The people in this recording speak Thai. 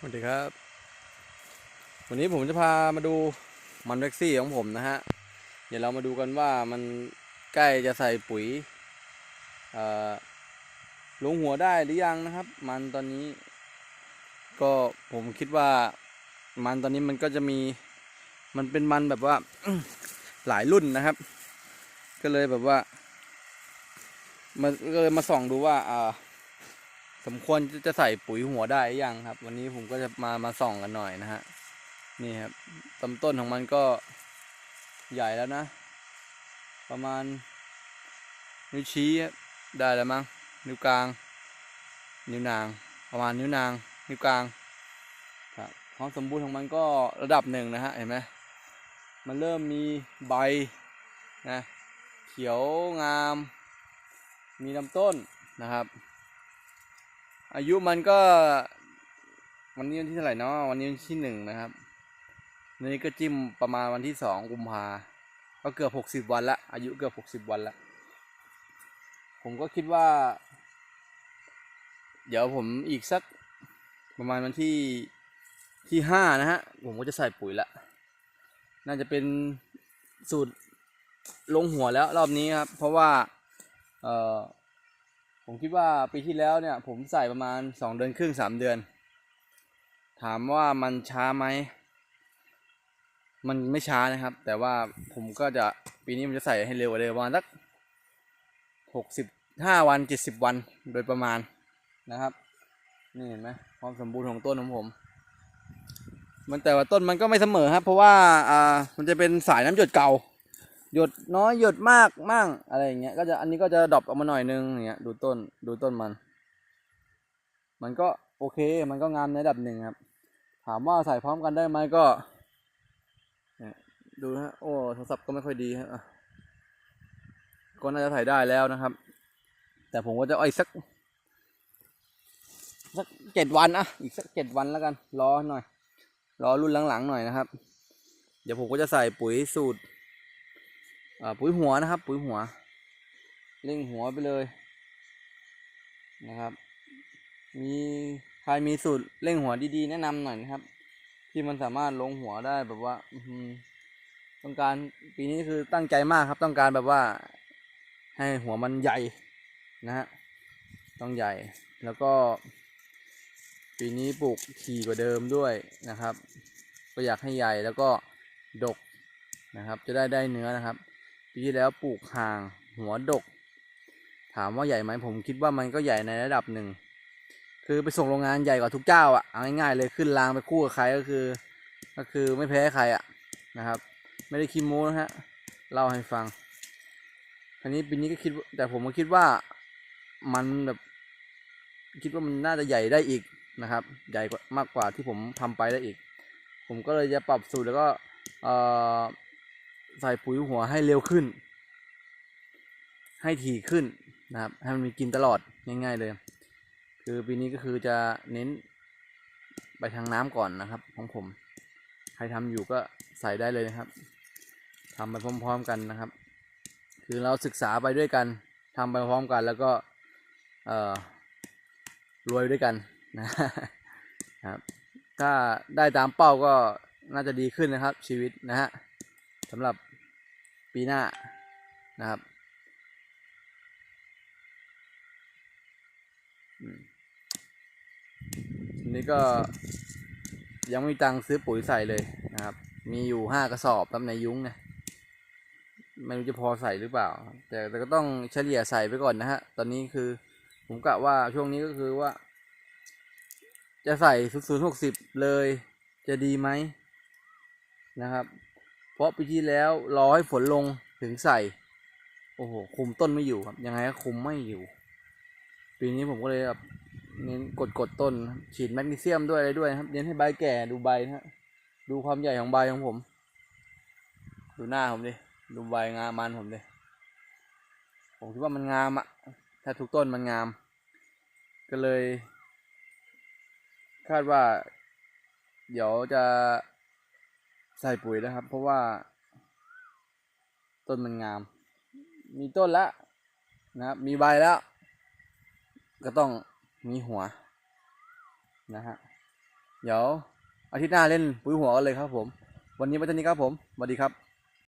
สวัสดีครับ วันนี้ผมจะพามาดูมันแว็กซี่ของผมนะฮะ เดี๋ยวเรามาดูกันว่ามันใกล้จะใส่ปุ๋ยลงหัวได้หรือยังนะครับ มันตอนนี้ ก็ผมคิดว่ามันตอนนี้มันก็จะมีมันเป็นมันแบบว่าหลายรุ่นนะครับ ก็เลยแบบว่ามันก็เลยมาส่องดูว่าอ่า สมควรจะใส่ปุ๋ยหัวได้ยังครับ วันนี้ผมก็จะมามาส่องกันหน่อยนะฮะนี่ครับลำต้นของมันก็ใหญ่แล้วนะ ประมาณนิ้วชี้ได้แล้วมั้งนิ้วกลาง นิ้วนาง ประมาณนิ้วนาง นิ้วกลางครับความสมบูรณ์ของมันก็ระดับหนึ่งนะฮะเห็นไหมมันเริ่มมีใบนะเขียวงาม มีลำต้นนะครับ อายุมันก็ วันนี้วันที่เท่าไหร่เนาะวันนี้วันที่หนึ่งนะครับนี่ก็จิ้มประมาณวันที่สองกุมภาก็เกือบหกสิบวันละอายุเกือบหกสิบวันละผมก็คิดว่า เดี๋ยวผมอีกสักประมาณวันที่ที่ห้านะฮะ ผมก็จะใส่ปุ๋ยละ น่าจะเป็นสูตรลงหัวแล้วรอบนี้ครับ เพราะว่า เอ่อ ผมคิดว่าปีที่แล้วเนี่ย ผมใส่ประมาณสองเดือนครึ่งสามเดือน ถามว่ามันช้าไหม มันไม่ช้านะครับ แต่ว่าผมก็จะปีนี้มันจะใส่ให้เร็วกว่าเดิมประมาณสักหกสิบห้าวันเจ็ดสิบวันโดยประมาณนะครับ นี่เห็นไหมความสมบูรณ์ของต้นของผม มันแต่ว่าต้นมันก็ไม่เสมอครับ เพราะว่าอ่ามันจะเป็นสายน้ำหยดเก่า หยดน้อยหยดมากมั่งอะไรอย่างเงี้ยก็จะอันนี้ก็จะดรอปออกมาหน่อยนึงอย่างเงี้ยดูต้นดูต้นมัน มันก็โอเคมันก็งามในระดับหนึ่งครับ ถามว่าใส่พร้อมกันได้ไหมก็ดูฮะโอ้โทรศัพท์ก็ไม่ค่อยดีฮะก็น่าจะถ่ายได้แล้วนะครับ แต่ผมก็จะเอาอีกสัก สักเจ็ดวันอะอีกสักเจ็ดวันแล้วกันรอหน่อยรอรุ่นหลังๆหน่อยนะครับ เดี๋ยวผมก็จะใส่ปุ๋ยสูตร ปุ๋ยหัวนะครับ ปุ๋ยหัวเร่งหัวไปเลยนะครับ มีใครมีสูตรเร่งหัวดีๆ แนะนำหน่อยนะครับ ที่มันสามารถลงหัวได้แบบว่าต้องการปีนี้คือตั้งใจมากครับ ต้องการแบบว่า ให้หัวมันใหญ่นะฮะต้องใหญ่แล้วก็ ปีนี้ปลูกถี่กว่าเดิมด้วยนะครับ ก็อยากให้ใหญ่แล้วก็ดกนะครับ จะได้ได้เนื้อนะครับ ปีที่แล้วปลูกห่าง หัวดก ถามว่าใหญ่ไหมผมคิดว่ามันก็ใหญ่ในระดับหนึ่ง คือไปส่งโรงงานใหญ่กว่าทุกเจ้าอะเอาง่ายๆเลยขึ้นรางไปคู่กับใครก็คือ ก็คือไม่แพ้ใครอะนะครับ ไม่ได้คิดโม้นะฮะเล่าให้ฟังทีนี้ปีนี้ก็คิดแต่ผมก็คิดว่ามันแบบคิดว่ามันน่าจะใหญ่ได้อีกนะครับ ใหญ่กว่ามากกว่าที่ผมทำไปได้อีก ผมก็เลยจะปรับสูตรแล้วก็เอ่อ ใส่ปุ๋ยหัวให้เร็วขึ้น ให้ถี่ขึ้นนะครับ ให้มันมีกินตลอดง่ายๆเลย คือปีนี้ก็คือจะเน้นไปทางน้ำก่อนนะครับ ของผม ใครทำอยู่ก็ใส่ได้เลยนะครับทำไปพร้อมๆกันนะครับ คือเราศึกษาไปด้วยกันทำไปพร้อมกันแล้วก็เออรวยด้วยกันนะครับถ้าได้ตามเป้าก็น่าจะดีขึ้นนะครับชีวิตนะฮะสำหรับ ปีหน้านะครับอืมทีนี้ก็ยังไม่มีตังค์ซื้อปุ๋ยใส่เลยนะครับ มีอยู่ห้ากระสอบครับในยุ้งเนี่ยไม่รู้จะพอใส่หรือเปล่า แต่แต่ก็ต้องเฉลี่ยใส่ไปก่อนนะฮะ ตอนนี้คือผมกะว่าช่วงนี้ก็คือว่า จะใส่ศูนย์หกสิบเลยจะดีไหมนะครับ เพราะปีที่แล้วรอให้ฝนลงถึงใส่ โอ้โห คุมต้นไม่อยู่ครับ ยังไงก็คุมไม่อยู่ ปีนี้ผมก็เลยแบบเน้นกดกดต้น ฉีดแมกนีเซียมด้วยอะไรด้วยนะครับเน้นให้ใบแก่ดูใบนะฮะดูความใหญ่ของใบของผม ดูหน้าผมดิ ดูใบงามมันผมดิ ผมคิดว่ามันงามอะถ้าทุกต้นมันงาม ก็เลย คาดว่า เดี๋ยวจะ ใส่ปุ๋ยนะครับ เพราะว่า ต้นมันงาม มีต้นแล้วนะครับ มีใบแล้ว ก็ต้องมีหัว นะฮะ เดี๋ยวอาทิตย์หน้าเล่นปุ๋ยหัวกันเลยครับผม วันนี้ไว้เท่านี้ครับผมสวัสดีครับ